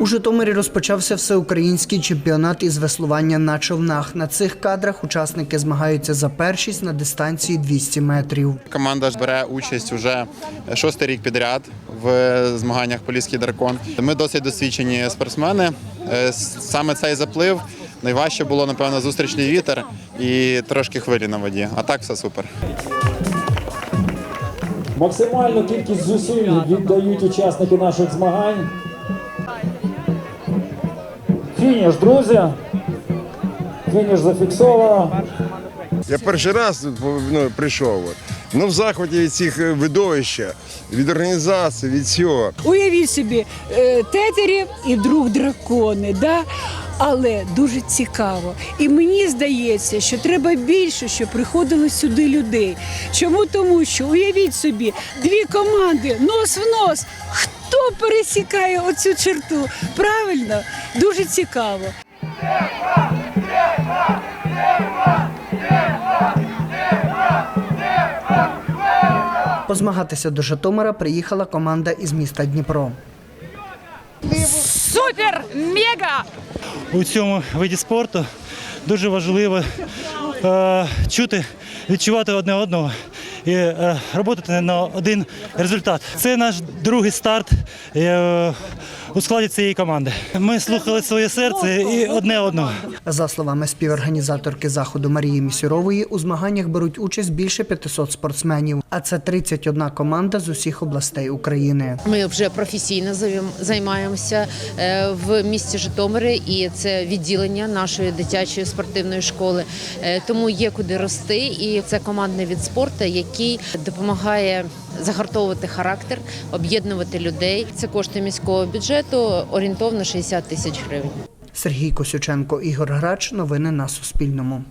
У Житомирі розпочався всеукраїнський чемпіонат із веслування на човнах. На цих кадрах учасники змагаються за першість на дистанції 200 метрів. Команда ж бере участь уже шостий рік підряд в змаганнях Поліський дракон. Ми досить досвідчені спортсмени. Е, Саме цей заплив найважче було, напевно, зустрічний вітер і трошки хвилі на воді. А так все супер. Максимальну кількість зусиль віддають учасники наших змагань. Фініш, друзі. Фініш зафіксовано. Я перший раз тут ну, прийшов. От. Ну, в захваті від цих е, видовища, від організації, від всього. Уявіть собі, е, тетері і друг дракони, да? але дуже цікаво. І мені здається, що треба більше, щоб приходило сюди людей. Чому? Тому що уявіть собі, дві команди нос в нос. Хто пересікає оцю черту? Правильно, дуже цікаво. Позмагатися до Житомира приїхала команда із міста Дніпро. Супер! Мега! у цьому виді спорту дуже важливо е, чути, відчувати одне одного і е, роботи на один результат. Це наш другий старт е, у складі цієї команди. Ми слухали своє серце і одне одного. За словами співорганізаторки заходу Марії Місюрової, у змаганнях беруть участь більше 500 спортсменів, а це 31 команда з усіх областей України. Ми вже професійно займ- займаємося е, в місті Житомирі, і це відділення нашої дитячої спортивної школи. Е, Тому є куди рости, і це командний від спорту, який допомагає загартовувати характер, об'єднувати людей. Це кошти міського бюджету орієнтовно 60 тисяч гривень. Сергій Косюченко, Ігор Грач. Новини на Суспільному.